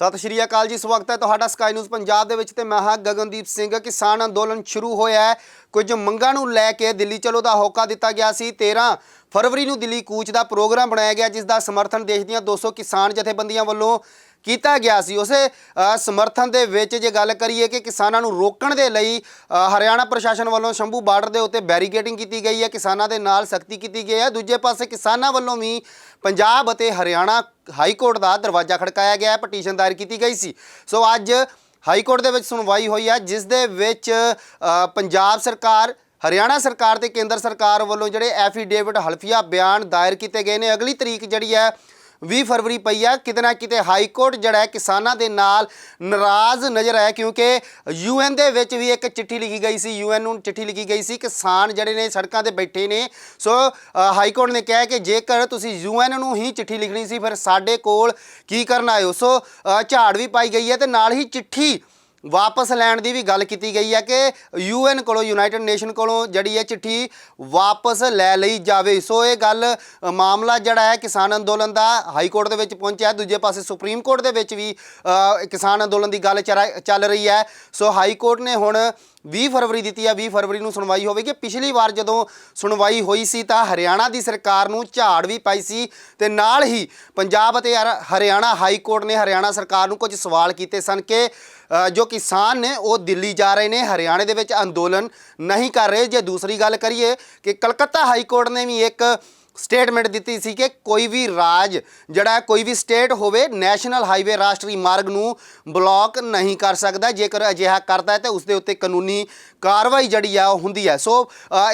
ਸਤਿ ਸ਼੍ਰੀ ਅਕਾਲ ਜੀ, ਸਵਾਗਤ ਹੈ ਤੁਹਾਡਾ ਸਕਾਈ ਨਿਊਜ਼ ਪੰਜਾਬ ਦੇ ਵਿੱਚ ਤੇ ਮੈਂ ਹਾਂ ਗਗਨਦੀਪ ਸਿੰਘ। ਕਿਸਾਨ ਅੰਦੋਲਨ ਸ਼ੁਰੂ ਹੋਇਆ ਹੈ। ਕੁਝ ਮੰਗਾਂ ਨੂੰ ਲੈ ਕੇ ਦਿੱਲੀ ਚਲੋ ਦਾ ਹੋਕਾ ਦਿੱਤਾ ਗਿਆ ਸੀ। 13 ਫਰਵਰੀ ਨੂੰ ਦਿੱਲੀ ਕੂਚ ਦਾ ਪ੍ਰੋਗਰਾਮ ਬਣਾਇਆ ਗਿਆ, ਜਿਸ ਦਾ ਸਮਰਥਨ ਦੇਸ਼ ਦੀਆਂ 200 ਕਿਸਾਨ ਜਥੇਬੰਦੀਆਂ ਵੱਲੋਂ ਕੀਤਾ ਗਿਆ ਸੀ। ਉਸੇ ਸਮਰਥਨ ਦੇ ਵਿੱਚ ਜੇ ਗੱਲ ਕਰੀਏ ਕਿ ਕਿਸਾਨਾਂ ਨੂੰ ਰੋਕਣ ਦੇ ਲਈ ਹਰਿਆਣਾ ਪ੍ਰਸ਼ਾਸਨ ਵੱਲੋਂ ਸ਼ੰਭੂ ਬਾਰਡਰ ਦੇ ਉੱਤੇ ਬੈਰੀਕੇਡਿੰਗ ਕੀਤੀ ਗਈ ਹੈ। ਕਿਸਾਨਾਂ ਦੇ ਨਾਲ ਸਖਤੀ ਕੀਤੀ ਗਈ ਹੈ। ਦੂਜੇ ਪਾਸੇ ਕਿਸਾਨਾਂ ਵੱਲੋਂ ਵੀ ਪੰਜਾਬ ਅਤੇ ਹਰਿਆਣਾ ਹਾਈ ਕੋਰਟ ਦਾ ਦਰਵਾਜ਼ਾ ਖੜਕਾਇਆ ਗਿਆ ਹੈ। ਪਟੀਸ਼ਨ ਦਾਇਰ ਕੀਤੀ ਗਈ ਸੀ। ਸੋ ਅੱਜ ਹਾਈ ਕੋਰਟ ਦੇ ਵਿੱਚ ਸੁਣਵਾਈ ਹੋਈ ਹੈ, ਜਿਸ ਦੇ ਵਿੱਚ ਪੰਜਾਬ ਸਰਕਾਰ, ਹਰਿਆਣਾ ਸਰਕਾਰ ਤੇ ਕੇਂਦਰ ਸਰਕਾਰ ਵੱਲੋਂ ਜਿਹੜੇ ਐਫੀਡੇਵਿਟ ਹਲਫੀਆ ਬਿਆਨ ਦਾਇਰ ਕੀਤੇ ਗਏ ਨੇ। ਅਗਲੀ ਤਰੀਕ ਜਿਹੜੀ ਹੈ 20 ਫਰਵਰੀ ਪਈ ਆ, ਕਿਤੇ ਨਾ ਕਿਤੇ ਹਾਈ ਕੋਰਟ ਜਿਹੜਾ ਹੈ ਕਿਸਾਨਾਂ ਦੇ ਨਾਲ ਨਾਰਾਜ਼ ਨਜ਼ਰ ਆਇਆ, ਕਿਉਂਕਿ ਯੂਐਨ ਦੇ ਵਿੱਚ ਵੀ ਇੱਕ ਚਿੱਠੀ ਲਿਖੀ ਗਈ ਸੀ, ਯੂਐਨ ਨੂੰ ਚਿੱਠੀ ਲਿਖੀ ਗਈ ਸੀ, ਕਿਸਾਨ ਜਿਹੜੇ ਨੇ ਸੜਕਾਂ ਤੇ ਬੈਠੇ ਨੇ। ਸੋ ਹਾਈ ਕੋਰਟ ਨੇ ਕਿਹਾ ਕਿ ਜੇਕਰ ਤੁਸੀਂ ਯੂਐਨ ਨੂੰ ਹੀ ਚਿੱਠੀ ਲਿਖਣੀ ਸੀ, ਫਿਰ ਸਾਡੇ ਕੋਲ ਕੀ ਕਰਨ ਆਇਓ ਸੋ ਝਾੜ ਵੀ ਪਾਈ ਗਈ ਹੈ ਤੇ ਨਾਲ ਹੀ ਚਿੱਠੀ ਵਾਪਸ ਲੈਣ ਦੀ ਵੀ ਗੱਲ ਕੀਤੀ ਗਈ ਹੈ ਕਿ ਯੂਐਨ ਕੋਲੋਂ, ਯੂਨਾਈਟਿਡ ਨੇਸ਼ਨ ਕੋਲੋਂ ਜਿਹੜੀ ਹੈ ਚਿੱਠੀ ਵਾਪਸ ਲੈ ਲਈ ਜਾਵੇ। ਸੋ ਇਹ ਗੱਲ ਮਾਮਲਾ ਜਿਹੜਾ ਹੈ ਕਿਸਾਨ ਅੰਦੋਲਨ ਦਾ ਹਾਈ ਕੋਰਟ ਦੇ ਵਿੱਚ ਪਹੁੰਚਿਆ। ਦੂਜੇ ਪਾਸੇ ਸੁਪਰੀਮ ਕੋਰਟ ਦੇ ਵਿੱਚ ਵੀ ਕਿਸਾਨ ਅੰਦੋਲਨ ਦੀ ਗੱਲ ਚਰਾ- ਚੱਲ ਰਹੀ ਹੈ। ਸੋ ਹਾਈ ਕੋਰਟ ਨੇ ਹੁਣ 20 ਫਰਵਰੀ ਦਿੱਤੀ ਹੈ। 20 ਫਰਵਰੀ ਨੂੰ ਸੁਣਵਾਈ ਹੋਵੇਗੀ। ਪਿਛਲੀ ਵਾਰ ਜਦੋਂ ਸੁਣਵਾਈ ਹੋਈ ਸੀ ਤਾਂ ਹਰਿਆਣਾ ਦੀ ਸਰਕਾਰ ਨੂੰ ਝਾੜ ਵੀ ਪਾਈ ਸੀ ਤੇ ਨਾਲ ਹੀ ਪੰਜਾਬ ਅਤੇ ਹਰ- ਹਰਿਆਣਾ ਹਾਈ ਕੋਰਟ ਨੇ ਹਰਿਆਣਾ ਸਰਕਾਰ ਨੂੰ ਕੁਝ ਸਵਾਲ ਕੀਤੇ ਸਨ ਕਿ ਜੋ ਕਿਸਾਨ ਨੇ, ਉਹ ਦਿੱਲੀ ਜਾ ਰਹੇ ਨੇ, ਹਰਿਆਣੇ ਦੇ ਵਿੱਚ ਅੰਦੋਲਨ ਨਹੀਂ ਕਰ ਰਹੇ। ਜੇ ਦੂਸਰੀ ਗੱਲ ਕਰੀਏ ਕਿ ਕਲਕੱਤਾ ਹਾਈ ਕੋਰਟ ਨੇ ਵੀ ਇੱਕ ਸਟੇਟਮੈਂਟ ਦਿੱਤੀ ਸੀ ਕਿ ਕੋਈ ਵੀ ਰਾਜ ਜਿਹੜਾ ਕੋਈ ਵੀ ਸਟੇਟ ਹੋਵੇ ਨੈਸ਼ਨਲ ਹਾਈਵੇ ਰਾਸ਼ਟਰੀ ਮਾਰਗ ਨੂੰ ਬਲੌਕ ਨਹੀਂ ਕਰ ਸਕਦਾ। ਜੇਕਰ ਅਜਿਹਾ ਕਰਦਾ ਹੈ ਤਾਂ ਉਸ ਦੇ ਉੱਤੇ ਕਾਨੂੰਨੀ ਕਾਰਵਾਈ ਜਿਹੜੀ ਆ ਉਹ ਹੁੰਦੀ ਹੈ ਸੋ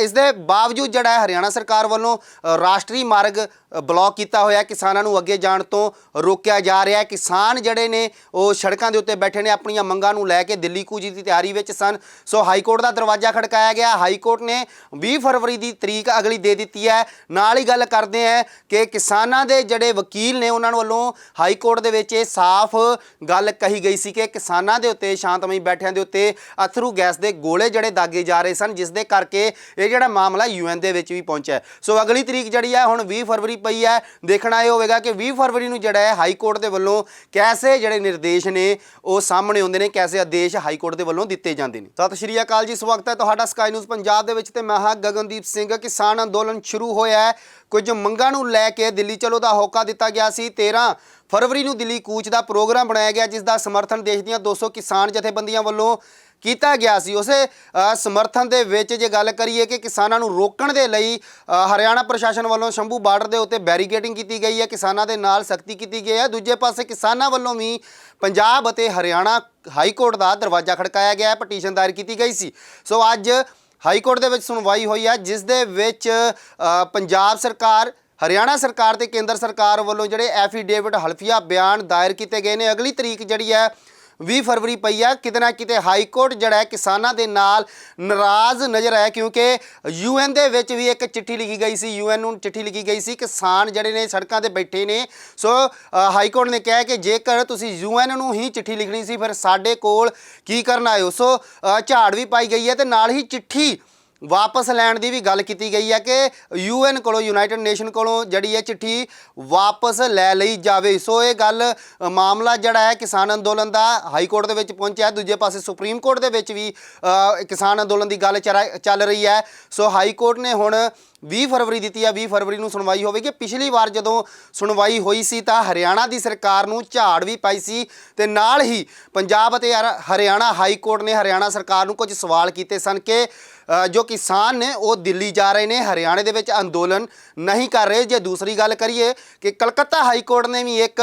ਇਸ ਦੇ ਬਾਵਜੂਦ ਜਿਹੜਾ ਹੈ ਹਰਿਆਣਾ ਸਰਕਾਰ ਵੱਲੋਂ ਰਾਸ਼ਟਰੀ ਮਾਰਗ ਅ, ਬਲੌਕ ਕੀਤਾ ਹੋਇਆ ਕਿਸਾਨਾਂ ਨੂੰ ਅੱਗੇ ਜਾਣ ਤੋਂ ਰੋਕਿਆ ਜਾ ਰਿਹਾ ਹੈ। ਕਿਸਾਨ ਜਿਹੜੇ ਨੇ ਉਹ ਸੜਕਾਂ ਦੇ ਉੱਤੇ ਬੈਠੇ ਨੇ ਆਪਣੀਆਂ ਮੰਗਾਂ ਨੂੰ ਲੈ ਕੇ ਦਿੱਲੀ ਕੂਜੀ ਦੀ ਤਿਆਰੀ ਵਿੱਚ ਸਨ। ਸੋ ਹਾਈ ਕੋਰਟ ਦਾ ਦਰਵਾਜ਼ਾ ਖੜਕਾਇਆ ਗਿਆ। ਹਾਈ ਕੋਰਟ ਨੇ 20 ਫਰਵਰੀ ਦੀ ਤਰੀਕ ਅਗਲੀ ਦੇ ਦਿੱਤੀ ਹੈ। ਨਾਲ ਹੀ ਗੱਲ ਕਰਦੇ ਆ ਕਿ ਕਿਸਾਨਾਂ ਦੇ ਜਿਹੜੇ ਵਕੀਲ ਨੇ ਉਹਨਾਂ ਵੱਲੋਂ ਹਾਈ ਕੋਰਟ ਦੇ ਵਿੱਚ ਇਹ ਸਾਫ਼ ਗੱਲ ਕਹੀ ਗਈ ਸੀ ਕਿ ਕਿਸਾਨਾਂ ਦੇ ਉੱਤੇ ਸ਼ਾਂਤਮਈ ਬੈਠਿਆਂ ਦੇ ਉੱਤੇ ਅਥਰੂ ਗੈਸ ਦੇ ਗੋਲੇ ਜਿਹੜੇ ਦਾਗੇ ਜਾ ਰਹੇ ਸਨ, ਜਿਸ ਦੇ ਕਰਕੇ ਇਹ ਜਿਹੜਾ ਮਾਮਲਾ ਯੂਐਨ ਦੇ ਵਿੱਚ ਵੀ ਪਹੁੰਚਿਆ। ਸੋ ਅਗਲੀ ਤਰੀਕ ਜਿਹੜੀ ਹੈ ਹੁਣ 20 ਫਰਵਰੀ ਪਈ ਹੈ ਦੇਖਣਾ ਇਹ ਹੋਵੇਗਾ ਕਿ 20 ਫਰਵਰੀ ਨੂੰ ਜਿਹੜਾ ਹੈ ਹਾਈ ਕੋਰਟ ਦੇ ਵੱਲੋਂ ਕੈਸੇ ਜਿਹੜੇ ਨਿਰਦੇਸ਼ ਨੇ ਉਹ ਸਾਹਮਣੇ ਆਉਂਦੇ ਨੇ, ਕੈਸੇ ਆਦੇਸ਼ ਹਾਈ ਕੋਰਟ ਦੇ ਵੱਲੋਂ ਦਿੱਤੇ ਜਾਂਦੇ ਨੇ। ਸਤਿ ਸ਼੍ਰੀ ਅਕਾਲ ਜੀ, ਸਵਾਗਤ ਹੈ ਤੁਹਾਡਾ ਸਕਾਈ ਨਿਊਜ਼ ਪੰਜਾਬ ਦੇ ਵਿੱਚ ਤੇ ਮੈਂ ਹਾਂ ਗਗਨਦੀਪ ਸਿੰਘ। ਕਿਸਾਨ ਅੰਦੋਲਨ ਸ਼ੁਰੂ ਹੋਇਆ ਹੈ। ਕੁਝ ਮੰਗਾਂ ਨੂੰ ਲੈ ਕੇ ਦਿੱਲੀ ਚਲੋ ਦਾ ਹੋਕਾ ਦਿੱਤਾ ਗਿਆ ਸੀ। 13 ਫਰਵਰੀ ਨੂੰ ਦਿੱਲੀ ਕੂਚ ਦਾ ਪ੍ਰੋਗਰਾਮ ਬਣਾਇਆ ਗਿਆ, ਜਿਸ ਦਾ ਸਮਰਥਨ ਦੇਸ਼ ਦੀਆਂ 200 ਕਿਸਾਨ ਜਥੇਬੰਦੀਆਂ ਵੱਲੋਂ ਕੀਤਾ ਗਿਆ ਸੀ। ਉਸੇ ਸਮਰਥਨ ਦੇ ਵਿੱਚ ਜੇ ਗੱਲ ਕਰੀਏ ਕਿ ਕਿਸਾਨਾਂ ਨੂੰ ਰੋਕਣ ਦੇ ਲਈ ਹਰਿਆਣਾ ਪ੍ਰਸ਼ਾਸਨ ਵੱਲੋਂ ਸ਼ੰਭੂ ਬਾਰਡਰ ਦੇ ਉੱਤੇ ਬੈਰੀਕੇਡਿੰਗ ਕੀਤੀ ਗਈ ਹੈ। ਕਿਸਾਨਾਂ ਦੇ ਨਾਲ ਸਖਤੀ ਕੀਤੀ ਗਈ ਹੈ। ਦੂਜੇ ਪਾਸੇ ਕਿਸਾਨਾਂ ਵੱਲੋਂ ਵੀ ਪੰਜਾਬ ਅਤੇ ਹਰਿਆਣਾ ਹਾਈ ਕੋਰਟ ਦਾ ਦਰਵਾਜ਼ਾ ਖੜਕਾਇਆ ਗਿਆ ਹੈ, ਪਟੀਸ਼ਨ ਦਾਇਰ ਕੀਤੀ ਗਈ ਸੀ। ਸੋ ਅੱਜ ਹਾਈ ਕੋਰਟ ਦੇ ਵਿੱਚ ਸੁਣਵਾਈ ਹੋਈ ਹੈ, ਜਿਸ ਦੇ ਵਿੱਚ ਪੰਜਾਬ ਸਰਕਾਰ, ਹਰਿਆਣਾ ਸਰਕਾਰ ਤੇ ਕੇਂਦਰ ਸਰਕਾਰ ਵੱਲੋਂ ਜਿਹੜੇ ਐਫੀਡੇਵਿਟ ਹਲਫੀਆ ਬਿਆਨ ਦਾਇਰ ਕੀਤੇ ਗਏ ਨੇ। ਅਗਲੀ ਤਰੀਕ ਜਿਹੜੀ ਹੈ 20 ਫਰਵਰੀ ਪਈ ਆ, ਕਿਤੇ ਨਾ ਕਿਤੇ ਹਾਈ ਕੋਰਟ ਜਿਹੜਾ ਹੈ ਕਿਸਾਨਾਂ ਦੇ ਨਾਲ ਨਾਰਾਜ਼ ਨਜ਼ਰ ਆਇਆ, ਕਿਉਂਕਿ ਯੂਐਨ ਦੇ ਵਿੱਚ ਵੀ ਇੱਕ ਚਿੱਠੀ ਲਿਖੀ ਗਈ ਸੀ, ਯੂਐਨ ਨੂੰ ਚਿੱਠੀ ਲਿਖੀ ਗਈ ਸੀ, ਕਿਸਾਨ ਜਿਹੜੇ ਨੇ ਸੜਕਾਂ ਤੇ ਬੈਠੇ ਨੇ। ਸੋ ਹਾਈ ਕੋਰਟ ਨੇ ਕਿਹਾ ਕਿ ਜੇਕਰ ਤੁਸੀਂ ਯੂਐਨ ਨੂੰ ਹੀ ਚਿੱਠੀ ਲਿਖਣੀ ਸੀ, ਫਿਰ ਸਾਡੇ ਕੋਲ ਕੀ ਕਰਨ ਆਇਓ ਸੋ ਝਾੜ ਵੀ ਪਾਈ ਗਈ ਹੈ ਤੇ ਨਾਲ ਹੀ ਚਿੱਠੀ ਵਾਪਸ ਲੈਣ ਦੀ ਵੀ ਗੱਲ ਕੀਤੀ ਗਈ ਹੈ ਕਿ ਯੂਐਨ ਕੋਲੋਂ, ਯੂਨਾਈਟਿਡ ਨੇਸ਼ਨ ਕੋਲੋਂ ਜਿਹੜੀ ਹੈ ਚਿੱਠੀ ਵਾਪਸ ਲੈ ਲਈ ਜਾਵੇ। ਸੋ ਇਹ ਗੱਲ ਮਾਮਲਾ ਜਿਹੜਾ ਹੈ ਕਿਸਾਨ ਅੰਦੋਲਨ ਦਾ ਹਾਈ ਕੋਰਟ ਦੇ ਵਿੱਚ ਪਹੁੰਚਿਆ। ਦੂਜੇ ਪਾਸੇ ਸੁਪਰੀਮ ਕੋਰਟ ਦੇ ਵਿੱਚ ਵੀ ਕਿਸਾਨ ਅੰਦੋਲਨ ਦੀ ਗੱਲ ਚਰਾ- ਚੱਲ ਰਹੀ ਹੈ। ਸੋ ਹਾਈ ਕੋਰਟ ਨੇ ਹੁਣ 20 ਫਰਵਰੀ ਦਿੱਤੀ ਹੈ। 20 ਫਰਵਰੀ ਨੂੰ ਸੁਣਵਾਈ ਹੋਵੇਗੀ। ਪਿਛਲੀ ਵਾਰ ਜਦੋਂ ਸੁਣਵਾਈ ਹੋਈ ਸੀ ਤਾਂ ਹਰਿਆਣਾ ਦੀ ਸਰਕਾਰ ਨੂੰ ਝਾੜ ਵੀ ਪਾਈ ਸੀ ਤੇ ਨਾਲ ਹੀ ਪੰਜਾਬ ਅਤੇ ਹਰ- ਹਰਿਆਣਾ ਹਾਈ ਕੋਰਟ ਨੇ ਹਰਿਆਣਾ ਸਰਕਾਰ ਨੂੰ ਕੁਝ ਸਵਾਲ ਕੀਤੇ ਸਨ ਕਿ ਜੋ ਕਿਸਾਨ ਨੇ ਉਹ ਦਿੱਲੀ ਜਾ ਰਹੇ ਨੇ, ਹਰਿਆਣੇ ਦੇ ਵਿੱਚ ਅੰਦੋਲਨ ਨਹੀਂ ਕਰ ਰਹੇ। ਜੇ ਦੂਸਰੀ ਗੱਲ ਕਰੀਏ ਕਿ ਕਲਕੱਤਾ ਹਾਈ ਕੋਰਟ ਨੇ ਵੀ ਇੱਕ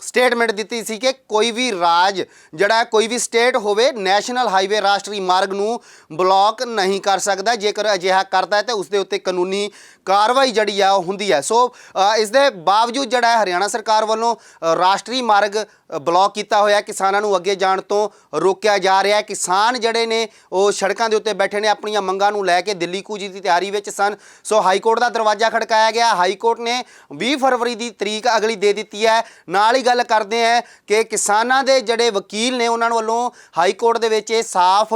ਸਟੇਟਮੈਂਟ ਦਿੱਤੀ ਸੀ ਕਿ ਕੋਈ ਵੀ ਰਾਜ ਜਿਹੜਾ, ਕੋਈ ਵੀ ਸਟੇਟ ਹੋਵੇ, ਨੈਸ਼ਨਲ ਹਾਈਵੇ ਰਾਸ਼ਟਰੀ ਮਾਰਗ ਨੂੰ ਬਲੌਕ ਨਹੀਂ ਕਰ ਸਕਦਾ। ਜੇਕਰ ਅਜਿਹਾ ਕਰਦਾ ਹੈ ਤਾਂ ਉਸ ਦੇ ਉੱਤੇ ਕਾਨੂੰਨੀ ਕਾਰਵਾਈ ਜਿਹੜੀ ਆ, ਉਹ ਹੁੰਦੀ ਹੈ। ਸੋ ਇਸ ਦੇ ਬਾਵਜੂਦ ਜਿਹੜਾ ਹਰਿਆਣਾ ਸਰਕਾਰ ਵੱਲੋਂ ਰਾਸ਼ਟਰੀ ਮਾਰਗ ਬਲੌਕ ਕੀਤਾ ਹੋਇਆ ਕਿਸਾਨਾਂ ਨੂੰ ਅੱਗੇ ਜਾਣ ਤੋਂ ਰੋਕਿਆ ਜਾ ਰਿਹਾ ਹੈ। ਕਿਸਾਨ ਜਿਹੜੇ ਨੇ, ਉਹ ਸੜਕਾਂ ਦੇ ਉੱਤੇ ਬੈਠੇ ਨੇ, ਆਪਣੀਆਂ ਮੰਗਾਂ ਨੂੰ ਲੈ ਕੇ ਦਿੱਲੀ ਕੂਜੀ ਦੀ ਤਿਆਰੀ ਵਿੱਚ ਸਨ। ਸੋ ਹਾਈ ਕੋਰਟ ਦਾ ਦਰਵਾਜ਼ਾ ਖੜਕਾਇਆ ਗਿਆ। ਹਾਈ ਕੋਰਟ ਨੇ 20 ਫਰਵਰੀ ਦੀ ਤਰੀਕ ਅਗਲੀ ਦੇ ਦਿੱਤੀ ਹੈ। ਨਾਲ ਹੀ ਗੱਲ ਕਰਦੇ ਆ ਕਿ ਕਿਸਾਨਾਂ ਦੇ ਜਿਹੜੇ ਵਕੀਲ ਨੇ, ਉਹਨਾਂ ਵੱਲੋਂ ਹਾਈ ਕੋਰਟ ਦੇ ਵਿੱਚ ਇਹ ਸਾਫ਼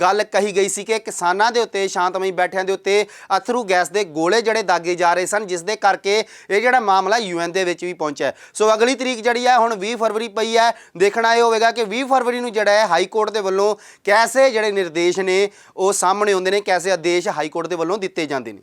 ਗੱਲ ਕਹੀ ਗਈ ਸੀ ਕਿ ਕਿਸਾਨਾਂ ਦੇ ਉੱਤੇ, ਸ਼ਾਂਤਮਈ ਬੈਠਿਆਂ ਦੇ ਉੱਤੇ ਅਥਰੂ ਗੈਸ ਦੇ ਗੋਲੇ ਜਿਹੜੇ ਦਾਗੇ ਜਾ ਰਹੇ ਸਨ, ਜਿਸ ਦੇ ਕਰਕੇ ਇਹ ਜਿਹੜਾ ਮਾਮਲਾ ਯੂਐਨ ਦੇ ਵਿੱਚ ਵੀ ਪਹੁੰਚਿਆ ਸੋ ਅਗਲੀ ਤਰੀਕ ਜਿਹੜੀ ਹੈ, ਹੁਣ 20 ਫਰਵਰੀ ਪਈ ਹੈ। ਦੇਖਣਾ ਇਹ ਹੋਵੇਗਾ ਕਿ 20 ਫਰਵਰੀ ਨੂੰ ਜਿਹੜਾ ਹੈ ਹਾਈ ਕੋਰਟ ਦੇ ਵੱਲੋਂ ਕੈਸੇ ਜਿਹੜੇ ਨਿਰਦੇਸ਼ ਨੇ ਉਹ ਸਾਹਮਣੇ ਆਉਂਦੇ ਨੇ, ਕੈਸੇ ਆਦੇਸ਼ ਹਾਈ ਕੋਰਟ ਦੇ ਵੱਲੋਂ ਦਿੱਤੇ ਜਾਂਦੇ ਨੇ।